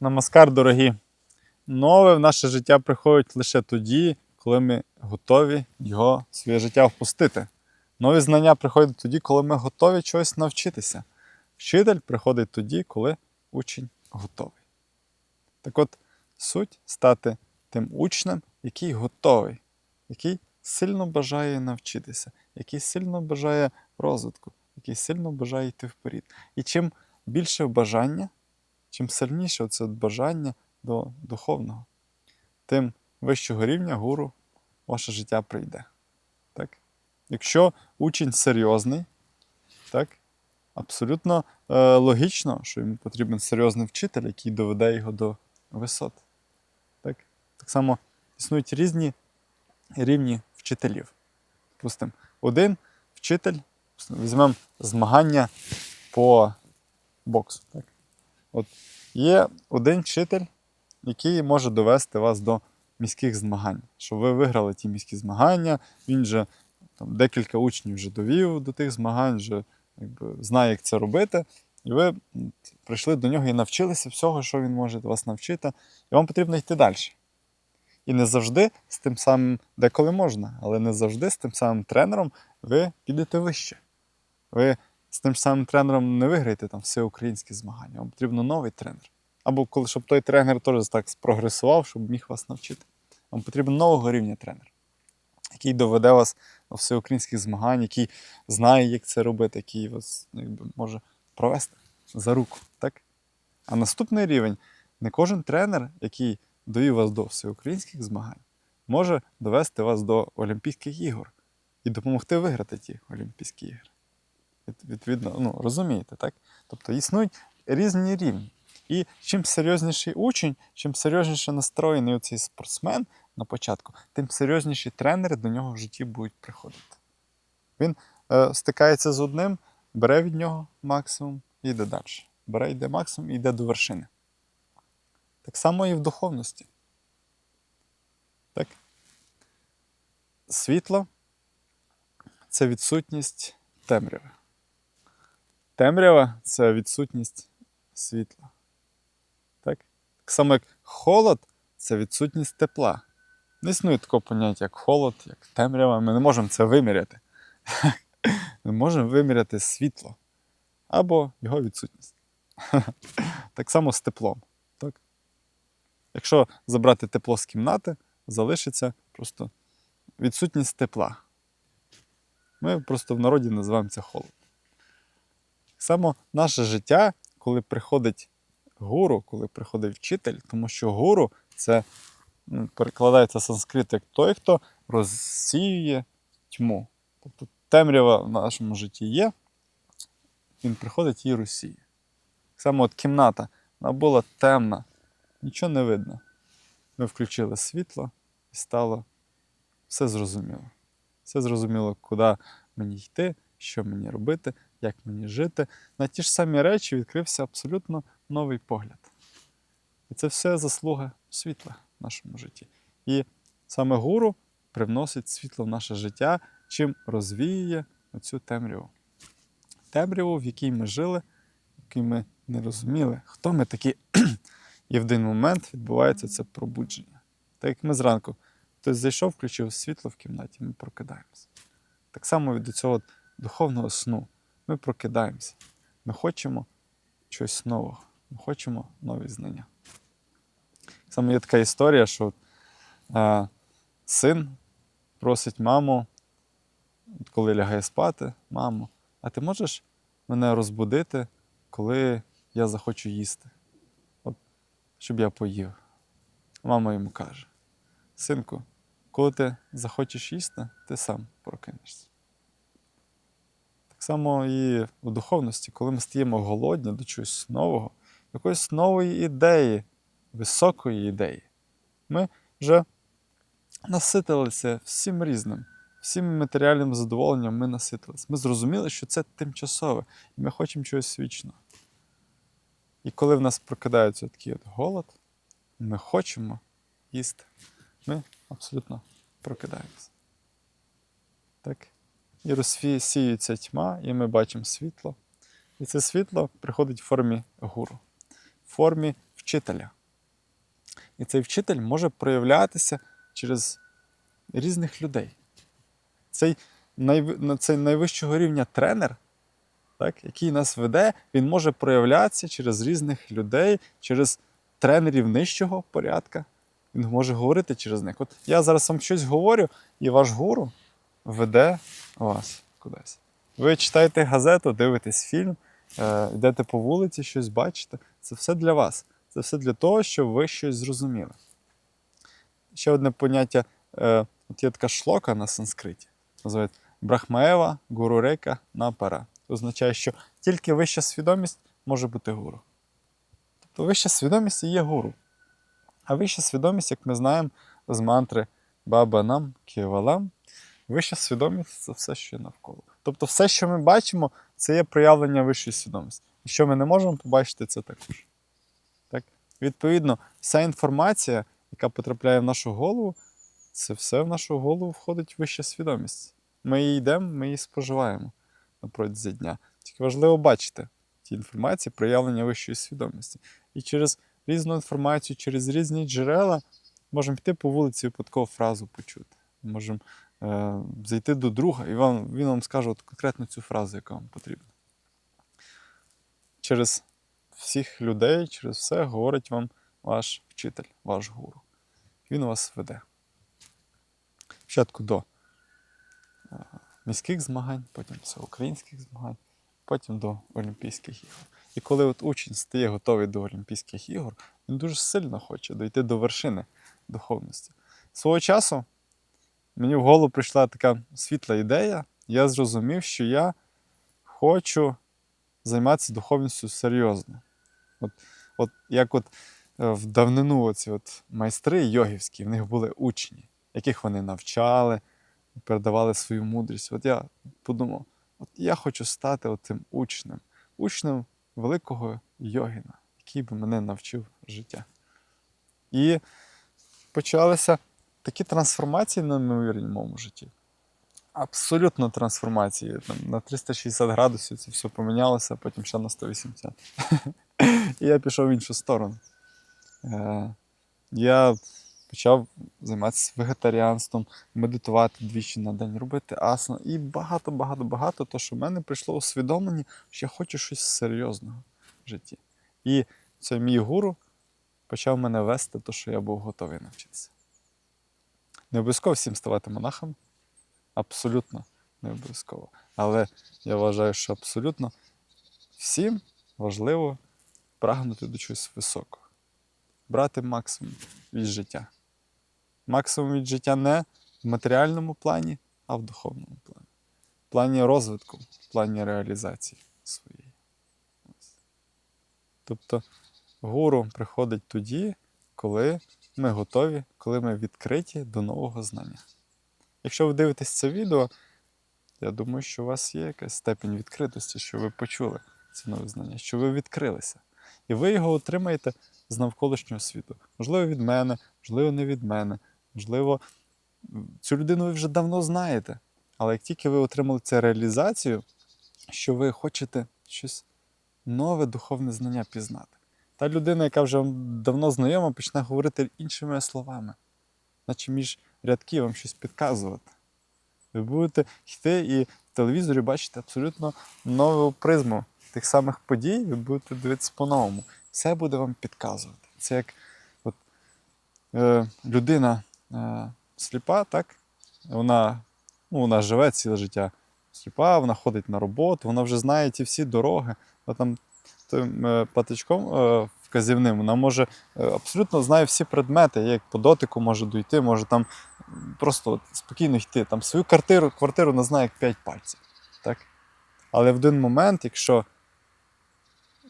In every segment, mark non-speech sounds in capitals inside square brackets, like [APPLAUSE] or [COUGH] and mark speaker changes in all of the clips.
Speaker 1: Намаскар, дорогі! Нове в наше життя приходить лише тоді, коли ми готові його в своє життя впустити. Нові знання приходять тоді, коли ми готові чогось навчитися. Вчитель приходить тоді, коли учень готовий. Так от, суть стати тим учнем, який готовий, який сильно бажає навчитися, який сильно бажає розвитку, який сильно бажає йти вперед. І чим більше бажання, чим сильніше це бажання до духовного, тим вищого рівня гуру ваше життя прийде. Так? Якщо учень серйозний, так, абсолютно е, логічно, що йому потрібен серйозний вчитель, який доведе його до висот. Так, так само існують різні рівні вчителів. Допустимо, один вчитель, візьмемо змагання по боксу. Так? От Є один вчитель, який може довести вас до міських змагань, щоб ви виграли ті міські змагання, він же там, декілька учнів вже довів до тих змагань, вже якби, знає, як це робити. І ви прийшли до нього і навчилися всього, що він може вас навчити, і вам потрібно йти далі. І не завжди з тим самим, деколи можна, але не завжди з тим самим тренером ви підете вище. Ви з тим самим тренером не виграєте там всеукраїнські змагання. Вам потрібен новий тренер. Або коли, щоб той тренер теж так спрогресував, щоб міг вас навчити. Вам потрібен нового рівня тренер, який доведе вас до всеукраїнських змагань, який знає, як це робити, який вас ну, якби, може провести за руку. Так? А наступний рівень не кожен тренер, який довів вас до всеукраїнських змагань, може довести вас до Олімпійських ігор і допомогти виграти ті Олімпійські ігри. Від- Відповідно, ну, розумієте, так? Тобто існують різні рівні. І чим серйозніший учень, чим серйозніше настроєний цей спортсмен на початку, тим серйозніші тренери до нього в житті будуть приходити. Він е, стикається з одним, бере від нього максимум і йде далі. Бере, йде максимум і йде до вершини. Так само і в духовності. Так? Світло це відсутність темряви. Темрява це відсутність світла. Так? так само, як холод це відсутність тепла. Не існує такого поняття, як холод, як темрява. Ми не можемо це виміряти. [LAUGHS] Ми можемо виміряти світло або його відсутність. [LAUGHS] Так само з теплом. Так? Якщо забрати тепло з кімнати, залишиться просто відсутність тепла. Ми просто в народі називаємо це холод. Само наше життя, коли приходить гуру, коли приходить вчитель, тому що гуру це ну, перекладається з санскриту як той, хто розсіює тьму. Тобто темрява в нашому житті є, він приходить і розсіює. Так само от кімната, вона була темна, нічого не видно. Ми включили світло і стало все зрозуміло. Все зрозуміло, куди мені йти, що мені робити, як мені жити. На ті ж самі речі відкрився абсолютно новий погляд. І це все заслуга світла в нашому житті. І саме гуру привносить світло в наше життя, чим розвіює оцю темряву. Темряву, в якій ми жили, в якій ми не розуміли, хто ми такі. І в один момент відбувається це пробудження. Так як ми зранку хтось зайшов, включив світло в кімнаті, ми прокидаємося. Так само від цього духовного сну ми прокидаємося. Ми хочемо чогось нового, ми хочемо нові знання. Саме є така історія, що е, син просить маму, коли лягає спати, мамо, а ти можеш мене розбудити, коли я захочу їсти? От, щоб я поїв. Мама йому каже: Синку, коли ти захочеш їсти, ти сам прокинешся. Так само і в духовності, коли ми стаємо голодні до чогось нового, якоїсь нової ідеї, високої ідеї, ми вже наситилися всім різним, всім матеріальним задоволенням ми наситилися. Ми зрозуміли, що це тимчасове, і ми хочемо чогось вічного. І коли в нас прокидається такий от голод, ми хочемо їсти, ми абсолютно прокидаємося. Так? І розсіюється тьма, і ми бачимо світло. І це світло приходить в формі гуру, в формі вчителя. І цей вчитель може проявлятися через різних людей. Цей, цей найвищого рівня тренер, так, який нас веде, він може проявлятися через різних людей, через тренерів нижчого порядка. Він може говорити через них. От я зараз вам щось говорю, і ваш гуру веде вас кудись. Ви читаєте газету, дивитесь фільм, е, йдете по вулиці, щось бачите. Це все для вас. Це все для того, щоб ви щось зрозуміли. Ще одне поняття: е, от є така шлока на санскриті, називається Брахмаева Гурурека Напара. Це означає, що тільки вища свідомість може бути гуру. Тобто вища свідомість і є гуру. А вища свідомість, як ми знаємо з мантри Баба нам Ківалам, вища свідомість це все, що є навколо. Тобто, все, що ми бачимо, це є проявлення вищої свідомості. І що ми не можемо побачити, це також. Так? Відповідно, вся інформація, яка потрапляє в нашу голову, це все в нашу голову входить вища свідомість. Ми її йдемо, ми її споживаємо протязі дня. Тільки важливо бачити ті інформації, проявлення вищої свідомості. І через різну інформацію, через різні джерела можемо піти по вулиці і випадково фразу почути. Можемо зайти до друга, і вам, він вам скаже от конкретно цю фразу, яка вам потрібна. Через всіх людей, через все говорить вам ваш вчитель, ваш гуру. Він вас веде. Спочатку до е, міських змагань, потім всеукраїнських змагань, потім до Олімпійських ігор. І коли от учень стає готовий до Олімпійських ігор, він дуже сильно хоче дойти до вершини духовності. Свого часу мені в голову прийшла така світла ідея. Я зрозумів, що я хочу займатися духовністю серйозно. От, от як от е, в давнину оці от майстри йогівські, в них були учні, яких вони навчали, передавали свою мудрість. От я подумав, от я хочу стати цим учнем, учнем великого йогіна, який би мене навчив життя. І почалися такі трансформації на неймовірні в моєму житті. Абсолютно трансформації. Там, на 360 градусів це все помінялося, а потім ще на 180. І я пішов в іншу сторону. Е, Я почав займатися вегетаріанством, медитувати двічі на день, робити асана і багато-багато-багато, то що в мене прийшло усвідомлення, що я хочу щось серйозного в житті. І цей мій гуру почав мене вести, то що я був готовий навчитися. Не обов'язково всім ставати монахами. Абсолютно не обов'язково. Але я вважаю, що абсолютно всім важливо прагнути до чогось високого. Брати максимум від життя. Максимум від життя не в матеріальному плані, а в духовному плані. В плані розвитку, в плані реалізації своєї. Тобто гуру приходить тоді, коли ми готові, коли ми відкриті до нового знання. Якщо ви дивитесь це відео, я думаю, що у вас є якась степень відкритості, що ви почули це нове знання, що ви відкрилися. І ви його отримаєте з навколишнього світу. Можливо, від мене, можливо, не від мене. Можливо, цю людину ви вже давно знаєте. Але як тільки ви отримали цю реалізацію, що ви хочете щось нове духовне знання пізнати. Та людина, яка вже давно знайома, почне говорити іншими словами, наче між рядків вам щось підказувати. Ви будете йти і в телевізорі бачите абсолютно нову призму тих самих подій, ви будете дивитися по-новому. Все буде вам підказувати. Це як от, е, людина е, сліпа, так? Вона, ну, вона живе ціле життя сліпа, вона ходить на роботу, вона вже знає ті всі дороги. Вона там тим е, патичком е, вказівним, вона може е, абсолютно знає всі предмети, як по дотику може дойти, може там просто спокійно йти. Там свою квартиру, квартиру вона знає як п'ять пальців. Так? Але в один момент, якщо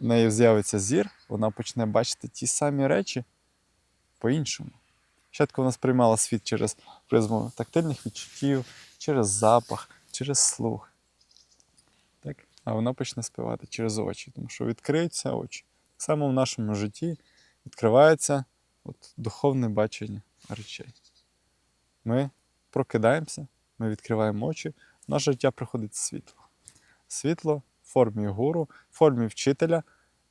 Speaker 1: в неї з'явиться зір, вона почне бачити ті самі речі по-іншому. Спочатку вона сприймала світ через призму тактильних відчуттів, через запах, через слух. А вона почне співати через очі, тому що відкриються очі. Так само в нашому житті відкривається от, духовне бачення речей. Ми прокидаємося, ми відкриваємо очі, в наше життя приходить світло. Світло в формі гуру, в формі вчителя,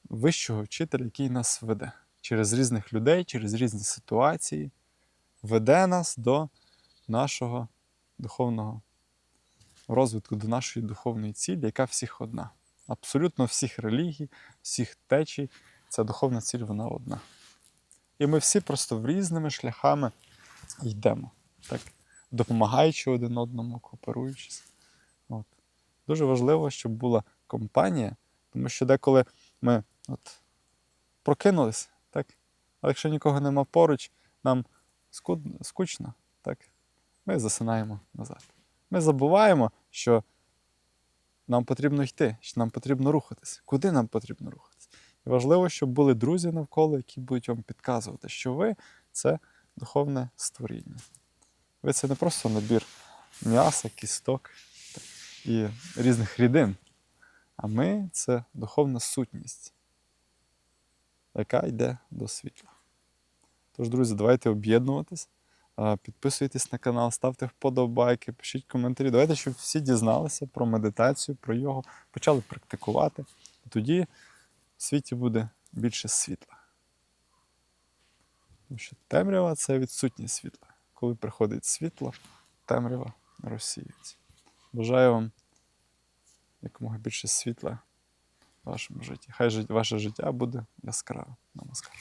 Speaker 1: вищого вчителя, який нас веде через різних людей, через різні ситуації, веде нас до нашого духовного розвитку, до нашої духовної цілі, яка всіх одна. Абсолютно всіх релігій, всіх течій, ця духовна ціль вона одна. І ми всі просто різними шляхами йдемо, так? допомагаючи один одному, кооперуючись. От. Дуже важливо, щоб була компанія, тому що деколи ми от, прокинулись, так? але якщо нікого нема поруч, нам скучно, так? ми засинаємо назад. Ми забуваємо, що нам потрібно йти, що нам потрібно рухатись. Куди нам потрібно рухатись? І важливо, щоб були друзі навколо, які будуть вам підказувати, що ви це духовне створіння. Ви це не просто набір м'яса, кісток і різних рідин. А ми це духовна сутність, яка йде до світла. Тож, друзі, давайте об'єднуватись, підписуйтесь на канал, ставте вподобайки, пишіть коментарі. Давайте, щоб всі дізналися про медитацію, про його, почали практикувати. Тоді в світі буде більше світла. Тому що темрява це відсутність світла. Коли приходить світло, темрява розсіюється. Бажаю вам якомога більше світла в вашому житті. Хай ваше життя буде яскраве. Намаскар.